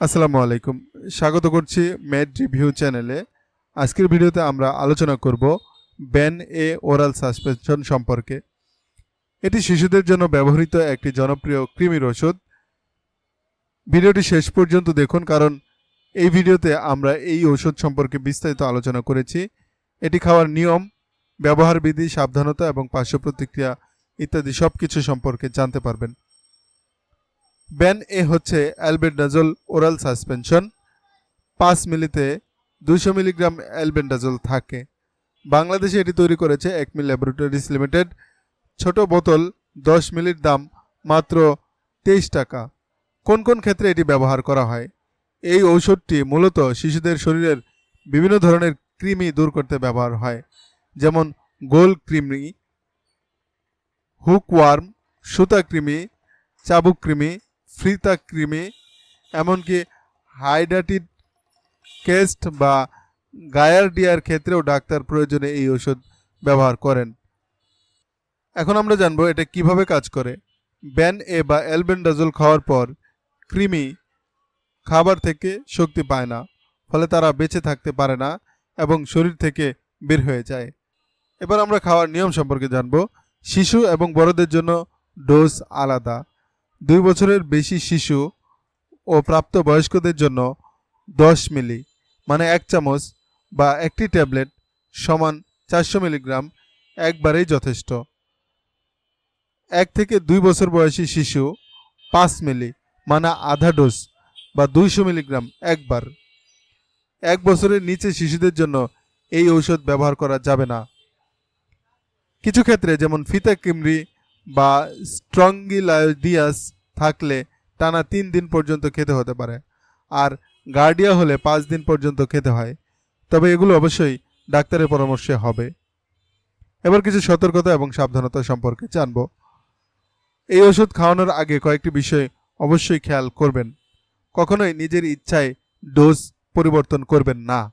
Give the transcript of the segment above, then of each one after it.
আসসালামু আলাইকুম। স্বাগত করছি ম্যাড রিভিউ চ্যানেলে। আজকের ভিডিওতে আমরা আলোচনা করব ব্যান এ ওরাল সাসপেনশন সম্পর্কে। এটি শিশুদের জন্য ব্যবহৃত একটি জনপ্রিয় কৃমির ওষুধ। ভিডিওটি শেষ পর্যন্ত দেখুন, কারণ এই ভিডিওতে আমরা এই ওষুধ সম্পর্কে বিস্তারিত আলোচনা করেছি। এটি খাওয়ার নিয়ম ব্যবহার বিধি সাবধানতা এবং পার্শ্ব প্রতিক্রিয়া ইত্যাদি সব কিছু সম্পর্কে জানতে পারবেন। ব্যান এ হচ্ছে অ্যালবেন্ডাজল ওরাল সাসপেনশন। পাঁচ মিলিতে দুশো মিলিগ্রাম অ্যালবেন্ডাজল থাকে। বাংলাদেশে এটি তৈরি করেছে একমিল ল্যাবরেটরিজ লিমিটেড। ছোট বোতল দশ মিলির দাম মাত্র তেইশ টাকা। কোন কোন ক্ষেত্রে এটি ব্যবহার করা হয়? এই ঔষধটি মূলত শিশুদের শরীরের বিভিন্ন ধরনের কৃমি দূর করতে ব্যবহার হয়, যেমন গোল কৃমি হুকওয়ার্ম সুতা কৃমি, চাবুক কৃমি ফ্রিতা কৃমি এমনকি হাইডাটিড কেস্ট বা গায়ারডিয়ার ক্ষেত্রেও ডাক্তার প্রয়োজনে এই ওষুধ ব্যবহার করেন। এখন আমরা জানব এটা কীভাবে কাজ করে। ব্যান এ বা অ্যালবেন্ডাজল খাওয়ার পর কৃমি খাবার থেকে শক্তি পায় না, ফলে তারা বেঁচে থাকতে পারে না এবং শরীর থেকে বের হয়ে যায়। এবার আমরা খাওয়ার নিয়ম সম্পর্কে জানব। শিশু এবং বড়দের জন্য ডোজ আলাদা। দুই বছরের বেশি শিশু ও প্রাপ্তবয়স্কদের জন্য দশ মিলি মানে এক চামচ বা একটি ট্যাবলেট সমান চারশো মিলিগ্রাম একবারেই যথেষ্ট। এক থেকে দুই বছর বয়সী শিশু পাঁচ মিলি মানে আধা ডোজ বা দুইশো মিলিগ্রাম একবার। এক বছরের নিচে শিশুদের জন্য এই ঔষধ ব্যবহার করা যাবে না। কিছু ক্ষেত্রে যেমন ফিতা, কিমরি বা স্ট্রঙ্গিলাইডিয়াস থাকলে টানা তিন দিন পর্যন্ত খেতে হতে পারে। আর গার্ডিয়া হলে পাঁচ দিন পর্যন্ত খেতে হয়। তবে এগুলো অবশ্যই ডাক্তারের পরামর্শে হবে। এবার কিছু সতর্কতা এবং সাবধানতা সম্পর্কে জানব। এই ওষুধ খাওয়ানোর আগে কয়েকটি বিষয় অবশ্যই খেয়াল করবেন। কখনোই নিজের ইচ্ছায় ডোজ পরিবর্তন করবেন না।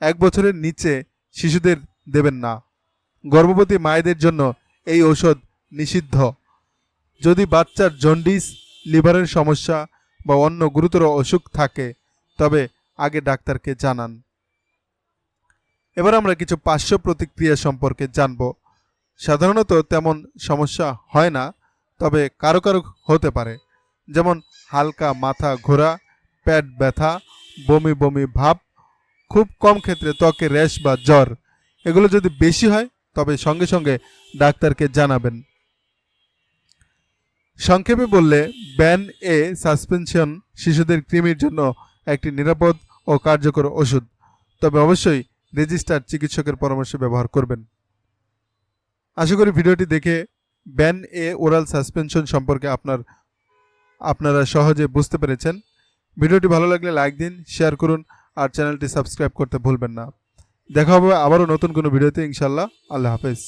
এক বছরের নিচে শিশুদের দেবেন না। গর্ভবতী মায়েদের জন্য এই ঔষধ নিষিদ্ধ। যদি বাচ্চার জন্ডিস, লিভারের সমস্যা বা অন্য গুরুতর অসুখ থাকে, তবে আগে ডাক্তারকে জানান। এবার আমরা কিছু পার্শ্ব প্রতিক্রিয়া সম্পর্কে জানব। সাধারণত তেমন সমস্যা হয় না, তবে কারও কারও হতে পারে। যেমন হালকা মাথা ঘোরা পেট ব্যথা, বমি বমি ভাব, খুব কম ক্ষেত্রে ত্বকে র্যাশ বা জ্বর। এগুলো যদি বেশি হয়, তবে সঙ্গে সঙ্গে ডাক্তারকে জানাবেন। সংক্ষেপে বললে, ব্যান এ সাসপেনশন শিশুদের কৃমির জন্য একটি নিরাপদ ও কার্যকর ওষুধ। তবে অবশ্যই রেজিস্টার চিকিৎসকের পরামর্শ ব্যবহার করবেন। আশা করি ভিডিওটি দেখে ব্যান এ ওরাল সাসপেনশন সম্পর্কে আপনার, আপনারা সহজে বুঝতে পেরেছেন। ভিডিওটি ভালো লাগলে লাইক দিন, শেয়ার করুন, আর চ্যানেলটি সাবস্ক্রাইব করতে ভুলবেন না। দেখা হবে আবারও নতুন কোনো ভিডিওতে ইনশাল্লাহ আল্লাহ হাফেজ।